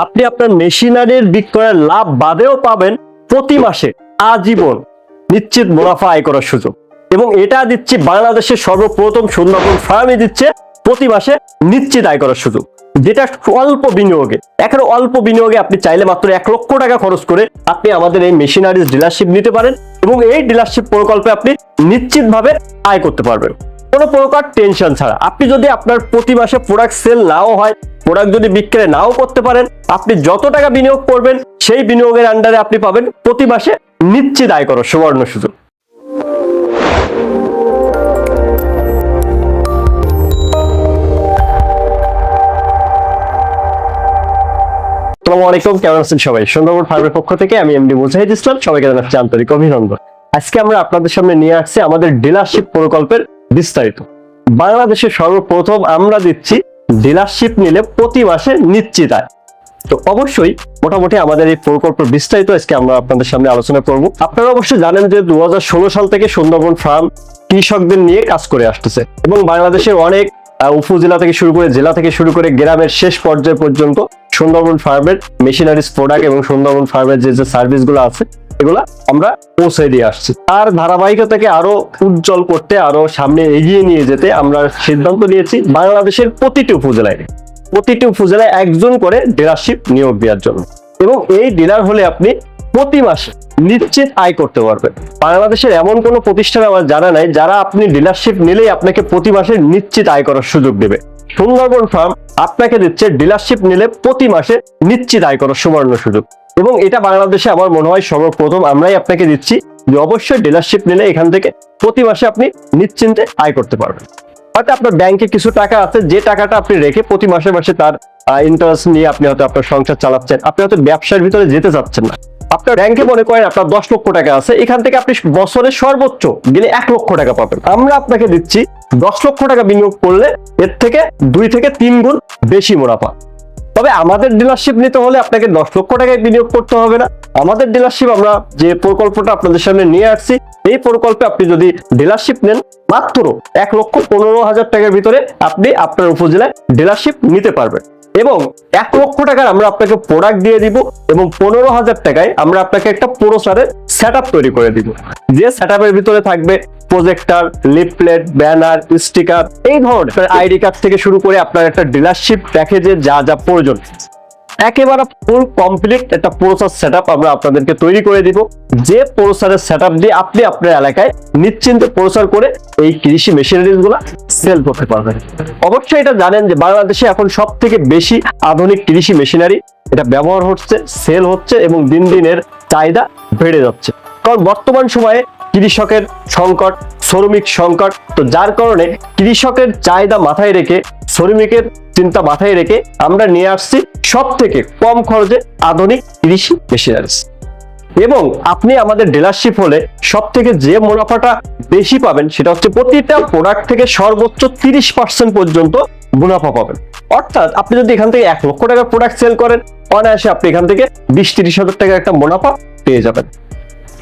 আপনি আপনার মেশিনারির বিক্রয়ের লাভ বাদেও পাবেন প্রতি মাসে আজীবন নিশ্চিত মুনাফা আয় করার সুযোগ। এবং এটা দিচ্ছে বাংলাদেশের সর্বপ্রথম সুন্দরবন ফার্মে দিচ্ছে প্রতি মাসে নিশ্চিত আয় করার সুযোগ। যেটা অল্প বিনিয়োগে। এখানে অল্প বিনিয়োগে আপনি চাইলে মাত্র এক লক্ষ টাকা খরচ করে আপনি আমাদের এই মেশিনারিজ ডিলারশিপ নিতে পারেন এবং এই ডিলারশিপ প্রকল্পে আপনি নিশ্চিতভাবে আয় করতে পারবেন। কোনো প্রকার টেনশন ছাড়া। আপনি যদি আপনার প্রতি মাসে প্রোডাক্ট সেল নাও হয় প্রোডাক্ট যদি বিক্রয় নাও করতে পারেন, আপনি যত টাকা বিনিয়োগ করবেন, সেই বিনিয়োগের আন্ডারে আপনি পাবেন প্রতি মাসে নিশ্চিত আয় করার সুবর্ণ সুযোগ। কেমন সবাই? সুন্দরবন পক্ষ থেকে আমি আন্তরিক অভিনন্দন। আজকে আমরা আপনাদের সামনে নিয়ে আসছি আমাদের ডিলারশিপ প্রকল্পের বিস্তারিত। বাংলাদেশের সর্বপ্রথম আমরা দিচ্ছি ডিলারশিপ নিলে প্রতি মাসে নিশ্চিত আয়। তো অবশ্যই মোটামুটি আমাদের এই প্রকল্পের বিস্তারিত আজকে আমরা আপনাদের সামনে আলোচনা করব। আপনারা অবশ্যই জানেন যে দু সাল থেকে সুন্দরবন ফার্ম কৃষকদের নিয়ে কাজ করে আসতেছে এবং বাংলাদেশের অনেক উপজেলা থেকে শুরু করে জেলা থেকে শুরু করে গ্রামের শেষ পর্যায় পর্যন্ত সুন্দরবন ফার্মের মেশিনারিজ প্রোডাক্ট এবং সুন্দরবন ফার্মের যে যে সার্ভিসগুলো আছে এগুলা আমরা পৌঁছে দিয়ে আসছি। আর ধারাবাহিকতাকে আরও উজ্জ্বল করতে, আরও সামনে এগিয়ে নিয়ে যেতে আমরা সিদ্ধান্ত নিয়েছি বাংলাদেশের প্রতিটি উপজেলায়। প্রতিটি উপজেলায় একজন করে ডিলারশিপ নিয়োগ দেওয়ার জন্য। এবং এই ডিলার হলে আপনি প্রতি মাসে নিশ্চিত আয় করতে পারবেন। বাংলাদেশের এমন কোনো প্রতিষ্ঠান আমার জানা নাই, যারা আপনি ডিলারশিপ নিলেই আপনাকে প্রতি মাসে নিশ্চিত আয় করার সুযোগ দেবে। সুন্দরবন ফার্ম আপনাকে দিচ্ছে ডিলারশিপ নিলে প্রতি মাসে নিশ্চিত আয় করার সুবর্ণ সুযোগ। এবং এটা বাংলাদেশে আমার মনে হয় সর্বপ্রথম আমরাই আপনাকে দিচ্ছি যে অবশ্যই ডিলারশিপ নিলে এখান থেকে প্রতি মাসে আপনি নিশ্চিন্তে আয় করতে পারবেন। হয়তো আপনার ব্যাংকে কিছু টাকা আছে, যে টাকাটা আপনি রেখে প্রতি মাসে মাসে তার ইন্টারেস্ট নিয়ে আপনি হয়তো আপনার সংসার চালাচ্ছেন, আপনি হয়তো ব্যবসার ভিতরে যেতে চাচ্ছেন না। আপনার ব্যাংকে মনে করেন আপনার দশ লক্ষ টাকা আছে, এখান থেকে আপনি বছরে সর্বোচ্চ গেলে এক লক্ষ টাকা পাবেন। আমরা আপনাকে দিচ্ছি দশ লক্ষ টাকা বিনিয়োগ করলে এর থেকে দুই থেকে তিন গুণ বেশি মুনাফা। তবে আমাদের ডিলারশিপ নিতে হলে আপনাকে দশ লক্ষ টাকায় বিনিয়োগ করতে হবে না। আমাদের ডিলারশিপ আমরা যে প্রকল্পটা আপনাদের সামনে নিয়ে আসছি, এই প্রকল্পে আপনি যদি ডিলারশিপ নেন, মাত্র এক লক্ষ পনেরো হাজার টাকার ভিতরে আপনি আপনার উপজেলায় ডিলারশিপ নিতে পারবেন। এবং এক লক্ষ টাকার আমরা আপনাকে প্রোডাক্ট দিয়ে দিব এবং পনেরো হাজার টাকায় আমরা আপনাকে একটা প্রোসারের সেট তৈরি করে দিব। যে সেট ভিতরে থাকবে প্রজেক্টর লিফলেট ব্যানার স্টিকার এই ধরনের আইডি কার্ড থেকে শুরু করে আপনার একটা ডিলারশিপ প্যাকেজে যা যা প্রয়োজন। একেবারে ফুল কমপ্লিট একটা প্রসার সেট আমরা আপনাদেরকে তৈরি করে দিব। যে প্রসারের সেট দিয়ে আপনি আপনার এলাকায় নিশ্চিন্তে প্রসার করে এই কৃষি মেশিনারিজগুলা সেল করতে পারবেন। অবশ্যই এটা জানেন যে বাংলাদেশে এখন সব থেকে বেশি আধুনিক কৃষি মেশিনারি এটা ব্যবহার হচ্ছে সেল হচ্ছে এবং দিন দিনের চাহিদা বেড়ে যাচ্ছে। কারণ বর্তমান সময়ে কৃষকের সংকট, শ্রমিক সংকট। তো যার কারণে কৃষকের চাহিদা মাথায় রেখে, শ্রমিকের চিন্তা মাথায় রেখে আমরা নিয়ে আসছি সব থেকে কম খরচে আধুনিক কৃষি মেশিনারিজ এবং আপনি আমাদের ডিলারশিপ হলে সব থেকে যে মুনাফাটা বেশি পাবেন সেটা হচ্ছে প্রতিটা প্রোডাক্ট থেকে সর্বোচ্চ তিরিশ পার্সেন্ট পর্যন্ত মুনাফা পাবেন। অর্থাৎ আপনি যদি এখান থেকে এক লক্ষ টাকার প্রোডাক্ট সেল করেন, অনায়াসে আপনি এখান থেকে বিশ তিরিশ হাজার টাকার একটা মুনাফা পেয়ে যাবেন।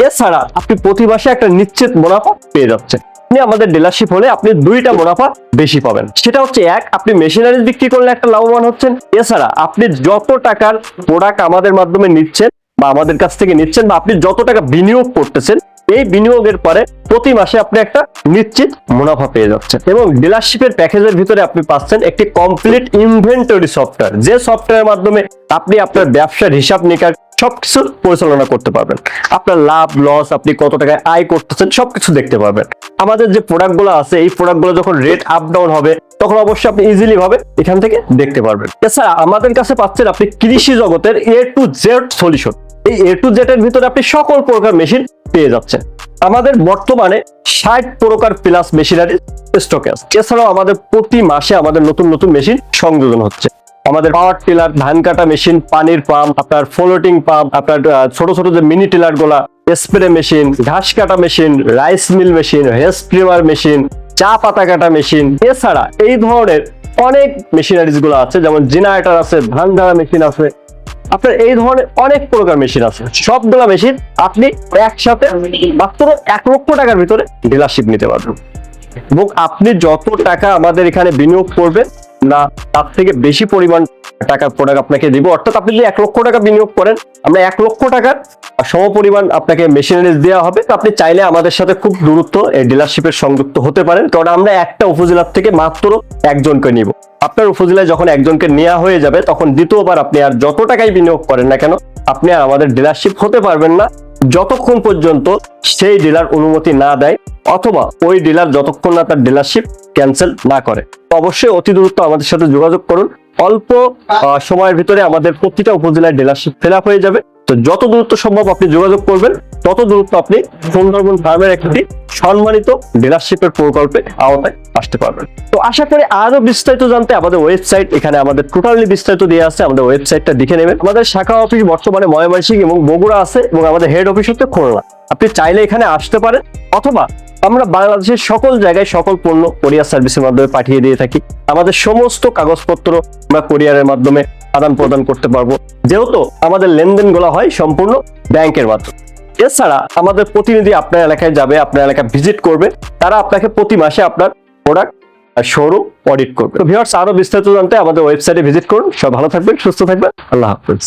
এছাড়া আপনি প্রতি মাসে একটা নিশ্চিত মুনাফা পেয়ে যাচ্ছেন। আপনি আমাদের ডিলারশিপ হলে আপনি দুইটা মুনাফা বেশি পাবেন। সেটা হচ্ছে এক, আপনি মেশিনারিজ বিক্রি করলে একটা লাভবান হচ্ছেন। এছাড়া আপনি যত টাকার প্রোডাক্ট আমাদের মাধ্যমে নিচ্ছেন বা আমাদের কাছ থেকে নিচ্ছেন বা আপনি যত টাকা বিনিয়োগ করতেছেন, এই বিনিয়োগের পরে প্রতি মাসে আপনি একটা নিশ্চিত মুনাফা পেয়ে যাচ্ছেন। এবং ডিলারশিপের প্যাকেজের ভিতরে আপনি পাচ্ছেন একটি কমপ্লিট ইনভেন্টরি সফটওয়্যার যে সফটওয়্যারের মাধ্যমে আপনি আপনার ব্যবসার হিসাব নিকাশ সবকিছু পরিচালনা করতে পারবেন। আপনার লাভ লস আপনি কত টাকায় আয় করতেছেন সবকিছু দেখতে পারবেন। আমাদের যে প্রোডাক্টগুলো আছে, এই প্রোডাক্টগুলো যখন রেট আপ ডাউন হবে, তখন অবশ্যই আপনি ইজিলি ভাবে এখান থেকে দেখতে পারবেন। এছাড়া আমাদের কাছে পাচ্ছেন আপনি কৃষি জগতের এ টু জেড সলিউশন এই এ টু জেড এর ভিতরে আপনি সকল প্রকার মেশিন পেয়ে যাচ্ছেন। আমাদের বর্তমানে ষাট প্রকার প্লাস মেশিনারি স্টকে আছে। এছাড়াও আমাদের প্রতি মাসে আমাদের নতুন নতুন মেশিন সংযোজন হচ্ছে। আমাদের পাওয়ার টিলার ধান কাটা মেশিন পানির পাম্প আপনার ফ্লোটিং পাম্প আপনার ছোট ছোট যে মিনি টিলারগুলা স্প্রে মেশিন ঘাস কাটা মেশিন রাইস মিল মেশিন হেস স্প্রিমার মেশিন চা পাতা কাটা মেশিন এছাড়া এই ধরনের অনেক মেশিনারিজগুলো আছে, যেমন জেনারেটার আছে, ধান ধারা মেশিন আছে, আপনার এই ধরনের অনেক প্রকার মেশিন আছে। সবগুলা মেশিন আপনি একসাথে মাত্র এক লক্ষ টাকার ভিতরে ডিলারশিপ নিতে পারবেন। এবং আপনি যত টাকা আমাদের এখানে বিনিয়োগ করবেন, না তার থেকে বেশি পরিমাণ টাকার প্রোডাক্ট আপনাকে দিব। অর্থাৎ আপনি যদি এক লক্ষ টাকা বিনিয়োগ করেন, আমরা এক লক্ষ টাকার সম পরিমাণ আপনাকে মেশিনারিজ দেওয়া হবে। আপনি চাইলে আমাদের সাথে খুব দূরত্ব এই ডিলারশিপের সংযুক্ত হতে পারেন। কারণ আমরা একটা উপজেলার থেকে মাত্র একজনকে নিব। আপনার উপজেলায় যখন একজনকে নেওয়া হয়ে যাবে, তখন দ্বিতীয়বার আপনি আর যত টাকাই বিনিয়োগ করেন না কেন, আপনি আর আমাদের ডিলারশিপ হতে পারবেন না। যতক্ষণ পর্যন্ত সেই ডিলার অনুমতি না দেয় অথবা ওই ডিলার যতক্ষণ না তার ডিলারশিপ ক্যান্সেল না করে। অবশ্যই অতি দ্রুত আমাদের সাথে যোগাযোগ করুন। অল্প সময়ের ভিতরে আমাদের প্রতিটা উপজেলায় ডিলারশিপ ফিল হয়ে যাবে। তো যত দ্রুত সম্ভব আপনি যোগাযোগ করবেন। তত দ্রুত আপনি সুন্দরবন ফার্মের একটি সম্মানিত ডিলারশিপের প্রকল্পে আওতায় আসতে পারবেন। তো আশা করি আরও বিস্তারিত জানতে আমাদের ওয়েবসাইট এখানে আমাদের টোটালি বিস্তারিত দেওয়া আছে, আমাদের ওয়েবসাইটটা দেখে নেবেন। আমাদের শাখা অফিস বর্তমানে ময়মনসিংহ এবং বগুড়া আছে এবং আমাদের হেড অফিস হচ্ছে খুলনা। আপনি চাইলে এখানে আসতে পারেন, অথবা আমরা বাংলাদেশের সকল জায়গায় সকল পণ্য কোরিয়ার সার্ভিসের মাধ্যমে পাঠিয়ে দিয়ে থাকি। আমাদের সমস্ত কাগজপত্র আমরা কোরিয়ারের মাধ্যমে আদান প্রদান করতে পারব। যেহেতু আমাদের লেনদেন লেনদেনগুলো হয় সম্পূর্ণ ব্যাংকের মাধ্যমে। এছাড়া আমাদের প্রতিনিধি আপনার এলাকায় যাবে, আপনার এলাকা ভিজিট করবে। তারা আপনাকে প্রতি মাসে আপনার প্রোডাক্ট শোরুম অডিট করবে। তো ভিউয়ার্স আরও বিস্তারিত জানতে আমাদের ওয়েবসাইটে ভিজিট করুন। সব ভালো থাকবেন, সুস্থ থাকবেন। আল্লাহ হাফেজ।